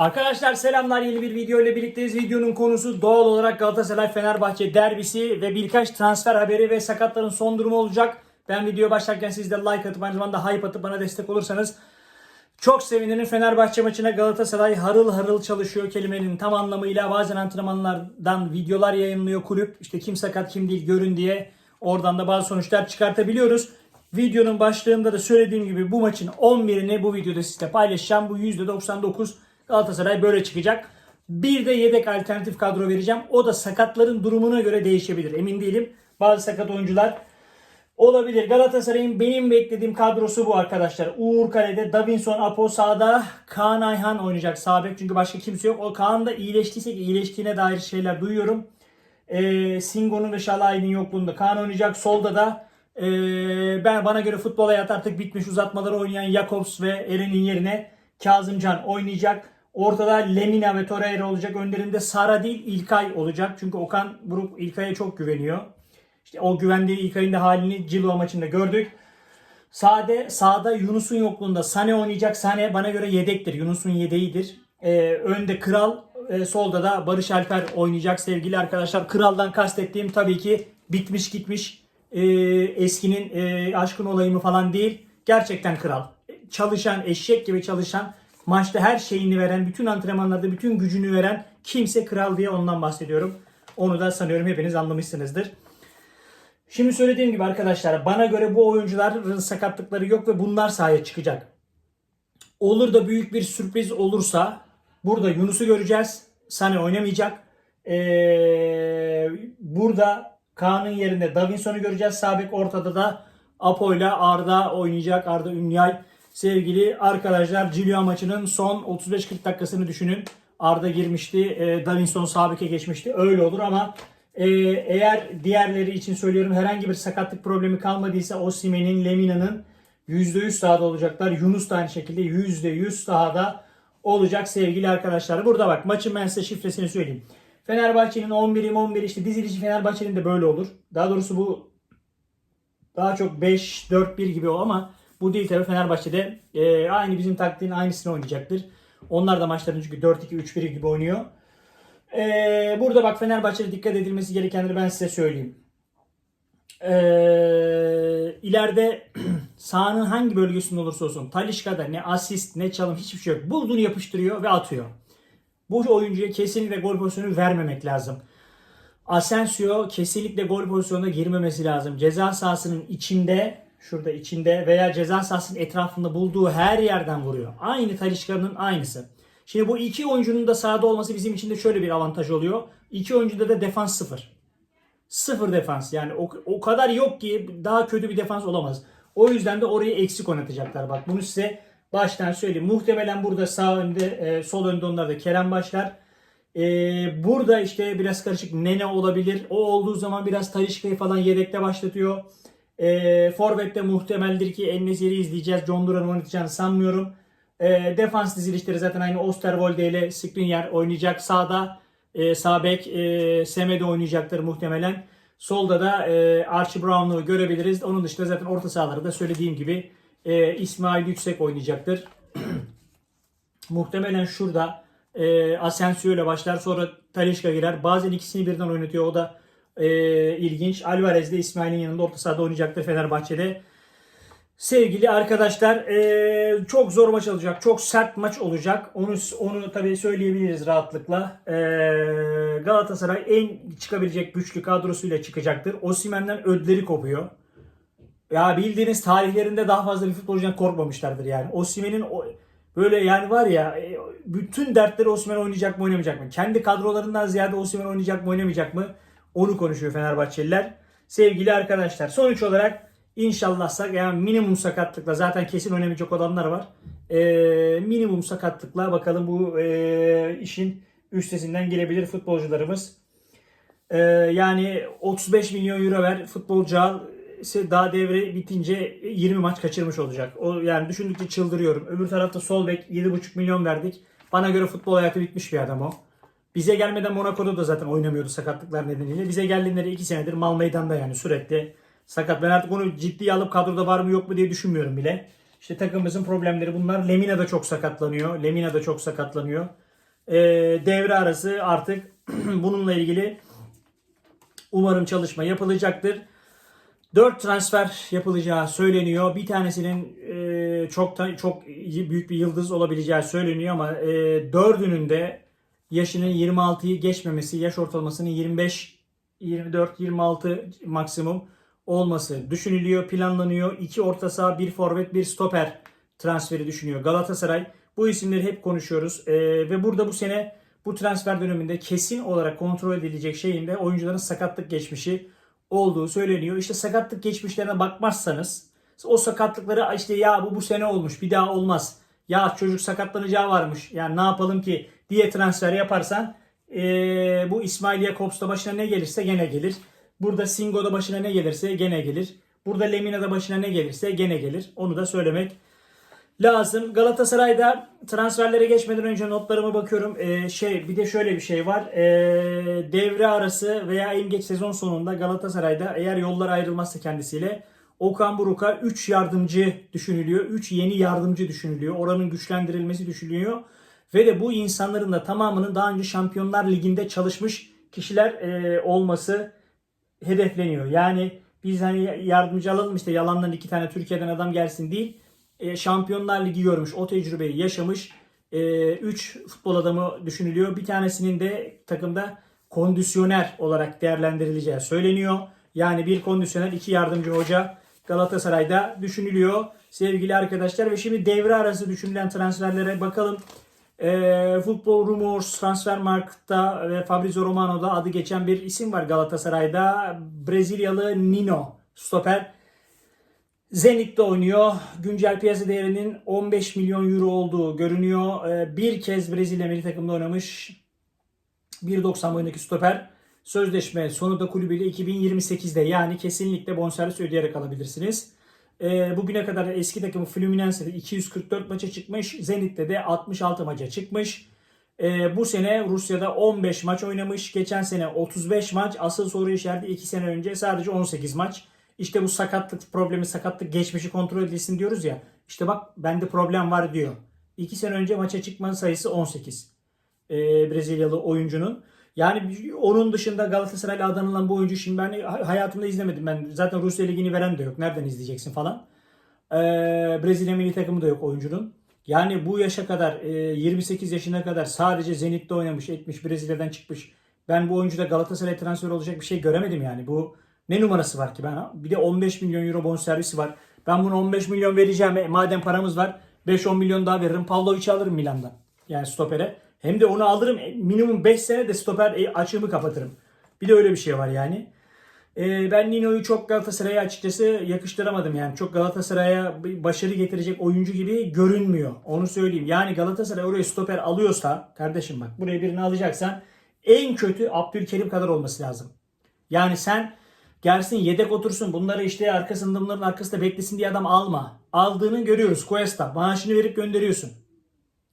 Arkadaşlar selamlar yeni bir video ile birlikteyiz. Videonun konusu doğal olarak Galatasaray Fenerbahçe derbisi ve birkaç transfer haberi ve sakatların son durumu olacak. Ben videoya başlarken siz de like atıp aynı zamanda hype atıp bana destek olursanız çok sevinirim. Fenerbahçe maçına Galatasaray harıl harıl çalışıyor kelimenin tam anlamıyla. Bazen antrenmanlardan videolar yayınlıyor kulüp. İşte kim sakat kim değil görün diye. Oradan da bazı sonuçlar çıkartabiliyoruz. Videonun başlığında da söylediğim gibi bu maçın 11'ini bu videoda sizle paylaşacağım. Bu %99 Galatasaray böyle çıkacak. Bir de yedek alternatif kadro vereceğim. O da sakatların durumuna göre değişebilir. Emin değilim. Bazı sakat oyuncular olabilir. Galatasaray'ın benim beklediğim kadrosu bu arkadaşlar. Uğur Kale'de, Davinson Apo sağda, Kaan Ayhan oynayacak sağ. Çünkü başka kimse yok. O Kaan da iyileştiyse ki iyileştiğine dair şeyler duyuyorum. Ee, Singo'nun ve Şalay'ın yokluğunda Kaan oynayacak. Solda da ee, ben bana göre futbol hayatı artık bitmiş. Uzatmaları oynayan Jakobs ve Eren'in yerine Kazımcan oynayacak. Ortada Lemina ve Torreira olacak. Önlerinde Sara değil İlkay olacak. Çünkü Okan Buruk İlkay'a çok güveniyor. İşte o güvendiği İlkay'ın da halini Cilva maçında gördük. Sade, sağda Yunus'un yokluğunda Sane oynayacak. Sane bana göre yedektir. Yunus'un yedeğidir. Ee, önde Kral, e, solda da Barış Alper oynayacak sevgili arkadaşlar. Kral'dan kastettiğim tabii ki bitmiş gitmiş e, eskinin e, aşkın olayımı falan değil. Gerçekten kral. Çalışan, eşek gibi çalışan, maçta her şeyini veren, bütün antrenmanlarda bütün gücünü veren kimse kral diye ondan bahsediyorum. Onu da sanıyorum hepiniz anlamışsınızdır. Şimdi söylediğim gibi arkadaşlar bana göre bu oyuncuların sakatlıkları yok ve bunlar sahaya çıkacak. Olur da büyük bir sürpriz olursa burada Yunus'u göreceğiz. Sane oynamayacak. Ee, burada Kaan'ın yerinde Davinson'u göreceğiz. Sabek ortada da Apo ile Arda oynayacak. Arda Ünlüay. Sevgili arkadaşlar Cilio maçının son 35-40 dakikasını düşünün. Arda girmişti. E, Davinson Sabek'e geçmişti. Öyle olur ama e, eğer diğerleri için söylüyorum herhangi bir sakatlık problemi kalmadıysa Osimhen'in, Lemina'nın %100 sahada olacaklar. Yunus da aynı şekilde %100 sahada olacak sevgili arkadaşlar. Burada bak maçın ben size şifresini söyleyeyim. Fenerbahçe'nin 11'im 11 işte dizilişi Fenerbahçe'nin de böyle olur. Daha doğrusu bu daha çok 5-4-1 gibi o ama bu değil tabii Fenerbahçe'de e, aynı bizim taktiğin aynısını oynayacaktır. Onlar da maçların çünkü 4-2-3-1 gibi oynuyor. E, burada bak Fenerbahçe'de dikkat edilmesi gerekenleri ben size söyleyeyim. E, ileride sahanın hangi bölgesinde olursa olsun Talişka'da ne asist ne çalım hiçbir şey yok. Bulduğunu yapıştırıyor ve atıyor. Bu oyuncuya kesinlikle gol pozisyonu vermemek lazım. Asensio kesinlikle gol pozisyonuna girmemesi lazım. Ceza sahasının içinde, şurada içinde veya ceza sahasının etrafında bulduğu her yerden vuruyor. Aynı Talişka'nın aynısı. Şimdi bu iki oyuncunun da sahada olması bizim için de şöyle bir avantaj oluyor. İki oyuncuda da defans sıfır. Sıfır defans. Yani o, o kadar yok ki daha kötü bir defans olamaz. O yüzden de orayı eksik oynatacaklar. Bak bunu size baştan söyleyeyim. Muhtemelen burada sağ önde, e, sol önde onlar da Kerem başlar. E, burada işte biraz karışık Nene olabilir. O olduğu zaman biraz Talişka'yı falan yedekte başlatıyor. E, Forvet'te muhtemeldir ki Enesiri izleyeceğiz. John Duran oynatacağını sanmıyorum. E, defans dizilişleri zaten aynı Osterwolde ile Skriniar oynayacak. Sağda e, sağ e, Semedo oynayacaktır muhtemelen. Solda da e, Archie Brown'u görebiliriz. Onun dışında zaten orta sahaları da söylediğim gibi e, İsmail Yüksek oynayacaktır. Muhtemelen şurada e, Asensio ile başlar sonra Talişka girer. Bazen ikisini birden oynatıyor. O da e, ilginç. Alvarez de İsmail'in yanında orta sahada oynayacaktır Fenerbahçe'de. Sevgili arkadaşlar e, çok zor maç olacak. Çok sert maç olacak. Onu onu tabii söyleyebiliriz rahatlıkla. E, Galatasaray en çıkabilecek güçlü kadrosuyla çıkacaktır. Osimhen'den ödleri kopuyor. Ya bildiğiniz tarihlerinde daha fazla bir futbolcudan korkmamışlardır yani. Osimhen'in böyle yani var ya e, bütün dertleri Osimhen oynayacak mı oynamayacak mı? Kendi kadrolarından ziyade Osimhen oynayacak mı oynamayacak mı? Onu konuşuyor Fenerbahçeliler. Sevgili arkadaşlar sonuç olarak inşallah yani minimum sakatlıkla zaten kesin oynamayacak olanlar var. Ee, minimum sakatlıkla bakalım bu e, işin üstesinden gelebilir futbolcularımız. Ee, yani 35 milyon euro ver futbolcu al daha devre bitince 20 maç kaçırmış olacak. O yani düşündükçe çıldırıyorum. Öbür tarafta sol bek 7,5 milyon verdik. Bana göre futbol hayatı bitmiş bir adam o. Bize gelmeden Monaco'da da zaten oynamıyordu sakatlıklar nedeniyle. Bize geldiğinde 2 senedir mal meydanda yani sürekli sakat. Ben artık onu ciddiye alıp kadroda var mı yok mu diye düşünmüyorum bile. İşte takımımızın problemleri bunlar. Lemina da çok sakatlanıyor. Lemina da çok sakatlanıyor. E, devre arası artık bununla ilgili umarım çalışma yapılacaktır. 4 transfer yapılacağı söyleniyor. Bir tanesinin e, çok çok büyük bir yıldız olabileceği söyleniyor ama e, dördünün de yaşının 26'yı geçmemesi, yaş ortalamasının 25 24 26 maksimum olması düşünülüyor, planlanıyor. İki orta saha, bir forvet, bir stoper transferi düşünüyor Galatasaray. Bu isimleri hep konuşuyoruz E, ve burada bu sene bu transfer döneminde kesin olarak kontrol edilecek şeyin de oyuncuların sakatlık geçmişi olduğu söyleniyor. İşte sakatlık geçmişlerine bakmazsanız o sakatlıkları işte ya bu bu sene olmuş bir daha olmaz. Ya çocuk sakatlanacağı varmış. Yani ne yapalım ki diye transfer yaparsan eee, bu İsmail Jakobs da başına ne gelirse gene gelir. Burada Singo da başına ne gelirse gene gelir. Burada Lemina da başına ne gelirse gene gelir. Onu da söylemek lazım. Galatasaray'da transferlere geçmeden önce notlarıma bakıyorum. Ee, şey bir de şöyle bir şey var. Ee, devre arası veya en geç sezon sonunda Galatasaray'da eğer yollar ayrılmazsa kendisiyle Okan Buruk'a 3 yardımcı düşünülüyor. 3 yeni yardımcı düşünülüyor. Oranın güçlendirilmesi düşünülüyor. Ve de bu insanların da tamamının daha önce Şampiyonlar Ligi'nde çalışmış kişiler e, olması hedefleniyor. Yani biz hani yardımcı alalım işte yalandan iki tane Türkiye'den adam gelsin değil. E, Şampiyonlar Ligi görmüş, o tecrübeyi yaşamış 3 futbol adamı düşünülüyor. Bir tanesinin de takımda kondisyoner olarak değerlendirileceği söyleniyor. Yani bir kondisyoner, iki yardımcı hoca Galatasaray'da düşünülüyor sevgili arkadaşlar. Ve şimdi devre arası düşünülen transferlere bakalım. E, Football Rumors, Transfermarkt'ta ve Fabrizio Romano'da adı geçen bir isim var Galatasaray'da. Brezilyalı Nino, stoper. Zenit'te oynuyor. Güncel piyasa değerinin 15 milyon euro olduğu görünüyor. Ee, Bir kez Brezilya milli takımda oynamış. 1.90 boyundaki stoper. Sözleşme sonu da kulübüyle 2028'de yani kesinlikle bonservis ödeyerek alabilirsiniz. Ee, bugüne kadar eski takımı Fluminense'de 244 maça çıkmış. Zenit'te de 66 maça çıkmış. Ee, bu sene Rusya'da 15 maç oynamış. Geçen sene 35 maç. Asıl soru işareti 2 sene önce sadece 18 maç. İşte bu sakatlık problemi, sakatlık geçmişi kontrol edilsin diyoruz ya. İşte bak bende problem var diyor. 2 sene önce maça çıkma sayısı 18. Ee, Brezilyalı oyuncunun. Yani onun dışında Galatasaray'la adı anılan bu oyuncu şimdi ben hayatımda izlemedim. Ben zaten Rusya Ligi'ni veren de yok. Nereden izleyeceksin falan. Ee, Brezilya milli takımı da yok oyuncunun. Yani bu yaşa kadar e, 28 yaşına kadar sadece Zenit'te oynamış, etmiş, Brezilya'dan çıkmış. Ben bu oyuncuda Galatasaray transfer olacak bir şey göremedim yani. Bu ne numarası var ki ben? Bir de 15 milyon euro bonservisi var. Ben bunu 15 milyon vereceğim. E, madem paramız var 5-10 milyon daha veririm. Pavlovic'i alırım Milan'dan. Yani stopere. Hem de onu alırım. e, Minimum 5 sene de stoper e, açığımı kapatırım. Bir de öyle bir şey var yani. E, ben Nino'yu çok Galatasaray'a açıkçası yakıştıramadım yani. Çok Galatasaray'a başarı getirecek oyuncu gibi görünmüyor. Onu söyleyeyim. Yani Galatasaray oraya stoper alıyorsa kardeşim bak buraya birini alacaksan en kötü Abdülkerim kadar olması lazım. Yani sen gelsin yedek otursun bunları işte arkasında bunların arkasında beklesin diye adam alma. Aldığını görüyoruz Cuesta. Maaşını verip gönderiyorsun.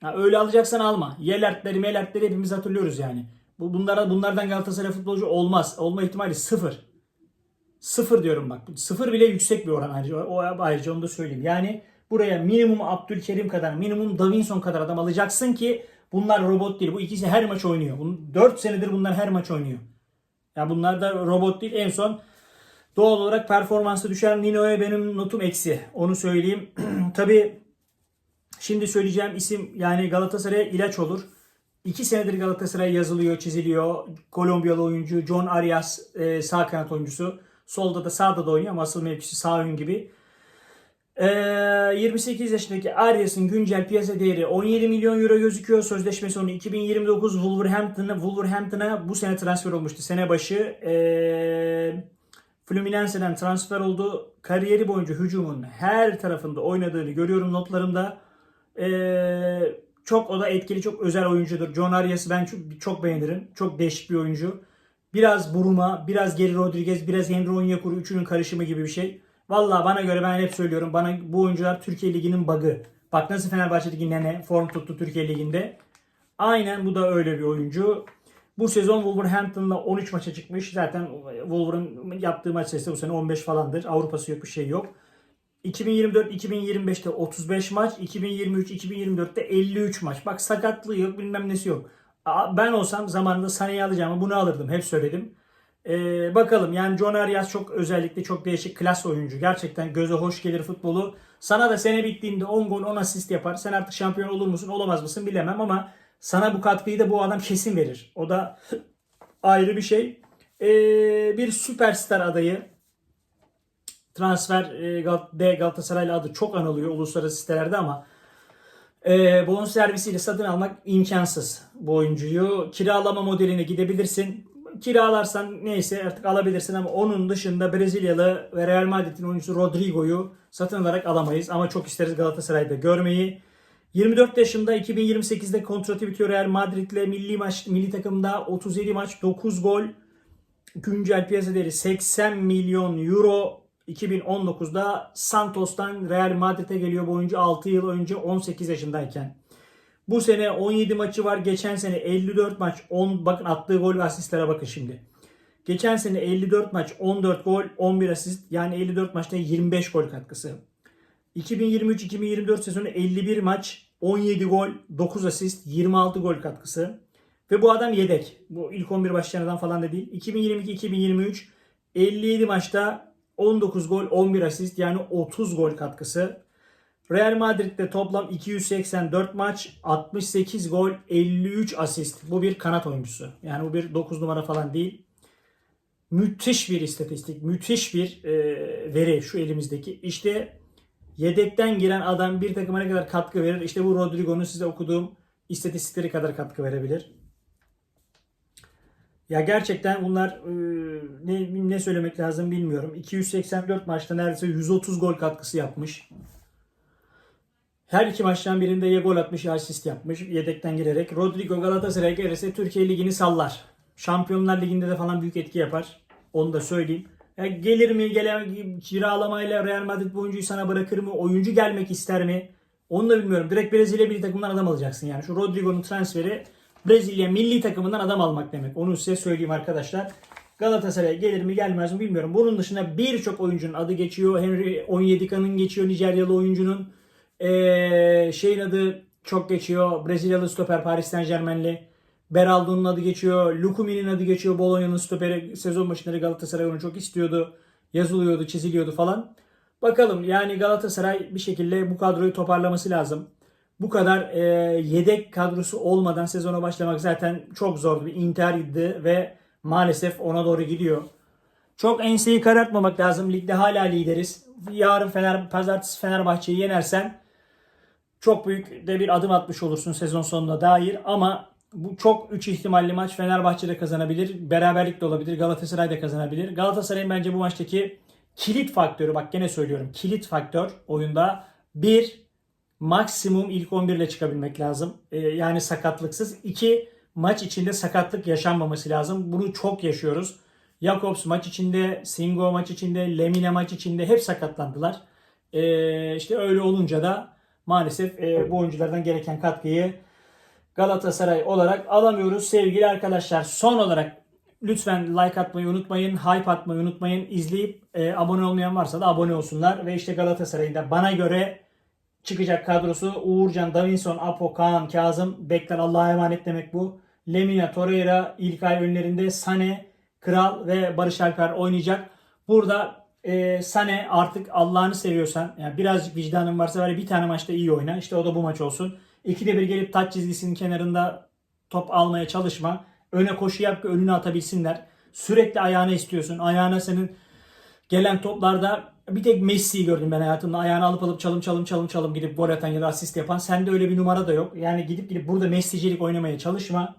Ha, öyle alacaksan alma. Yelertleri melertleri hepimiz hatırlıyoruz yani. Bu, bunlara, bunlardan Galatasaray futbolcu olmaz. Olma ihtimali sıfır. Sıfır diyorum bak. Sıfır bile yüksek bir oran ayrıca. O, ayrıca onu da söyleyeyim. Yani buraya minimum Abdülkerim kadar, minimum Davinson kadar adam alacaksın ki bunlar robot değil. Bu ikisi her maç oynuyor. 4 senedir bunlar her maç oynuyor. Ya bunlar da robot değil. En son doğal olarak performansı düşen Nino'ya benim notum eksi. Onu söyleyeyim. Tabii şimdi söyleyeceğim isim yani Galatasaray'a ilaç olur. 2 senedir Galatasaray yazılıyor, çiziliyor. Kolombiyalı oyuncu John Arias e, sağ kanat oyuncusu. Solda da sağda da oynuyor ama asıl mevkisi sağ ön gibi. Ee, 28 yaşındaki Arias'ın güncel piyasa değeri 17 milyon euro gözüküyor. Sözleşme sonu 2029 Wolverhampton'a Wolverhampton'a bu sene transfer olmuştu. Sene başı ee, Fluminense'den transfer oldu. Kariyeri boyunca hücumun her tarafında oynadığını görüyorum notlarımda. Ee, çok o da etkili, çok özel oyuncudur. John Arias'ı ben çok, çok beğenirim. Çok değişik bir oyuncu. Biraz Buruma, biraz Geri Rodriguez, biraz Henry Onyekuru üçünün karışımı gibi bir şey. Valla bana göre ben hep söylüyorum. Bana bu oyuncular Türkiye Ligi'nin bug'ı. Bak nasıl Fenerbahçe'deki Nene form tuttu Türkiye Ligi'nde. Aynen bu da öyle bir oyuncu. Bu sezon Wolverhampton'la 13 maça çıkmış. Zaten Wolver'ın yaptığı maç sayısı bu sene 15 falandır. Avrupa'sı yok bir şey yok. 2024-2025'te 35 maç, 2023-2024'te 53 maç. Bak sakatlığı yok, bilmem nesi yok. Ben olsam zamanında Sané'yi alacağımı bunu alırdım. Hep söyledim. Ee, bakalım yani John Arias çok özellikle çok değişik klas oyuncu. Gerçekten göze hoş gelir futbolu. Sana da sene bittiğinde 10 gol 10 asist yapar. Sen artık şampiyon olur musun olamaz mısın bilemem ama sana bu katkıyı da bu adam kesin verir. O da ayrı bir şey. Ee, bir süperstar adayı transfer de Galatasaraylı adı çok anılıyor uluslararası sitelerde ama e, bonservisiyle satın almak imkansız bu oyuncuyu. Kiralama modeline gidebilirsin. Kiralarsan neyse artık alabilirsin ama onun dışında Brezilyalı ve Real Madrid'in oyuncusu Rodrigo'yu satın alarak alamayız. Ama çok isteriz Galatasaray'da görmeyi. 24 yaşında 2028'de kontratı bitiyor Real Madrid'le milli maç milli takımda 37 maç 9 gol güncel piyasa değeri 80 milyon euro 2019'da Santos'tan Real Madrid'e geliyor bu oyuncu 6 yıl önce 18 yaşındayken. Bu sene 17 maçı var. Geçen sene 54 maç 10 bakın attığı gol ve asistlere bakın şimdi. Geçen sene 54 maç 14 gol 11 asist yani 54 maçta 25 gol katkısı. 2023-2024 sezonu 51 maç 17 gol 9 asist 26 gol katkısı. Ve bu adam yedek. Bu ilk 11 başlayanlardan falan da değil. 2022-2023 57 maçta 19 gol 11 asist yani 30 gol katkısı. Real Madrid'de toplam 284 maç, 68 gol, 53 asist. Bu bir kanat oyuncusu. Yani bu bir 9 numara falan değil. Müthiş bir istatistik, müthiş bir e, veri şu elimizdeki. İşte yedekten giren adam bir takıma ne kadar katkı verir? İşte bu Rodrigo'nun size okuduğum istatistikleri kadar katkı verebilir. Ya gerçekten bunlar e, ne, ne söylemek lazım bilmiyorum. 284 maçta neredeyse 130 gol katkısı yapmış. Her iki maçtan birinde ya gol atmış ya asist yapmış yedekten girerek. Rodrigo Galatasaray'a gelirse Türkiye Ligi'ni sallar. Şampiyonlar Ligi'nde de falan büyük etki yapar. Onu da söyleyeyim. Ya gelir mi, gele, kiralamayla Real Madrid bu oyuncuyu sana bırakır mı? Oyuncu gelmek ister mi? Onu da bilmiyorum. Direkt Brezilya milli takımından adam alacaksın yani. Şu Rodrigo'nun transferi Brezilya milli takımından adam almak demek. Onu size söyleyeyim arkadaşlar. Galatasaray'a gelir mi gelmez mi bilmiyorum. Bunun dışında birçok oyuncunun adı geçiyor. Henry Onyedika'nın geçiyor Nijeryalı oyuncunun. Ee, şeyin adı çok geçiyor. Brezilyalı stoper Paris Saint Germain'li. Beraldo'nun adı geçiyor. Lukumi'nin adı geçiyor. Bologna'nın stoperi sezon başında Galatasaray onu çok istiyordu. Yazılıyordu, çiziliyordu falan. Bakalım yani Galatasaray bir şekilde bu kadroyu toparlaması lazım. Bu kadar e, yedek kadrosu olmadan sezona başlamak zaten çok zordu. Bir interdi ve maalesef ona doğru gidiyor. Çok enseyi karartmamak lazım. Ligde hala lideriz. Yarın Fener, pazartesi Fenerbahçe'yi yenersen çok büyük de bir adım atmış olursun sezon sonuna dair ama bu çok 3 ihtimalli maç Fenerbahçe de kazanabilir. Beraberlik de olabilir. Galatasaray da kazanabilir. Galatasaray'ın bence bu maçtaki kilit faktörü bak gene söylüyorum. Kilit faktör oyunda bir maksimum ilk 11 ile çıkabilmek lazım. Ee, yani sakatlıksız. İki maç içinde sakatlık yaşanmaması lazım. Bunu çok yaşıyoruz. Jakobs maç içinde, Singo maç içinde, Lemine maç içinde hep sakatlandılar. Ee, işte öyle olunca da maalesef e, bu oyunculardan gereken katkıyı Galatasaray olarak alamıyoruz sevgili arkadaşlar. Son olarak lütfen like atmayı unutmayın, hype atmayı unutmayın. İzleyip e, abone olmayan varsa da abone olsunlar. Ve işte Galatasaray'ın da bana göre çıkacak kadrosu Uğurcan, Davinson, Apo, Kaan, Kazım, Bekler Allah'a emanet demek bu. Lemina, Torreira, İlkay önlerinde Sane, Kral ve Barış Alper oynayacak. Burada e, Sane artık Allah'ını seviyorsan yani birazcık vicdanın varsa böyle bir tane maçta iyi oyna. İşte o da bu maç olsun. İkide bir gelip taç çizgisinin kenarında top almaya çalışma. Öne koşu yap ki önüne atabilsinler. Sürekli ayağına istiyorsun. Ayağına senin gelen toplarda bir tek Messi'yi gördüm ben hayatımda. Ayağını alıp alıp çalım çalım çalım çalım gidip gol atan ya da asist yapan. Sende öyle bir numara da yok. Yani gidip gidip burada Messi'cilik oynamaya çalışma.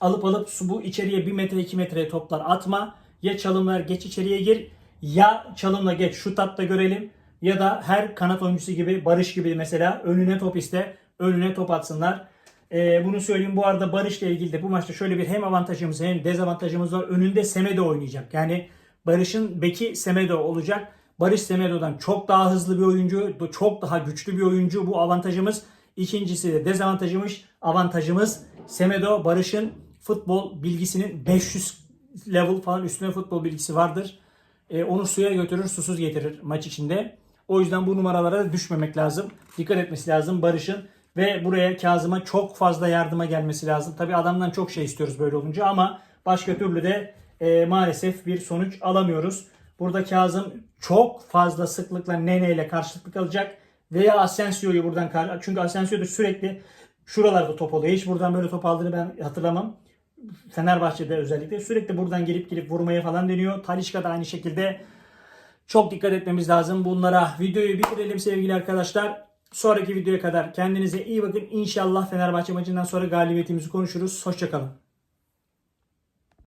Alıp alıp bu içeriye 1 metre 2 metre toplar atma. Ya çalımlar geç içeriye gir ya çalımla geç şut at da görelim. Ya da her kanat oyuncusu gibi Barış gibi mesela önüne top iste önüne top atsınlar. Ee, bunu söyleyeyim. Bu arada Barış'la ilgili de bu maçta şöyle bir hem avantajımız hem dezavantajımız var. Önünde Semedo oynayacak. Yani Barış'ın beki Semedo olacak. Barış Semedo'dan çok daha hızlı bir oyuncu, çok daha güçlü bir oyuncu. Bu avantajımız. İkincisi de dezavantajımız, avantajımız Semedo Barış'ın futbol bilgisinin 500 level falan üstüne futbol bilgisi vardır. Ee, onu suya götürür, susuz getirir maç içinde. O yüzden bu numaralara düşmemek lazım. Dikkat etmesi lazım Barış'ın. Ve buraya Kazım'a çok fazla yardıma gelmesi lazım. Tabi adamdan çok şey istiyoruz böyle olunca ama başka türlü de e, maalesef bir sonuç alamıyoruz. Burada Kazım çok fazla sıklıkla Nene ile karşılıklı kalacak. Veya Asensio'yu buradan çünkü Asensio da sürekli şuralarda top oluyor. Hiç buradan böyle top aldığını ben hatırlamam. Fenerbahçe'de özellikle sürekli buradan gelip gelip vurmaya falan deniyor. Talişka da aynı şekilde çok dikkat etmemiz lazım bunlara. Videoyu bitirelim sevgili arkadaşlar. Sonraki videoya kadar kendinize iyi bakın. İnşallah Fenerbahçe maçından sonra galibiyetimizi konuşuruz. Hoşçakalın.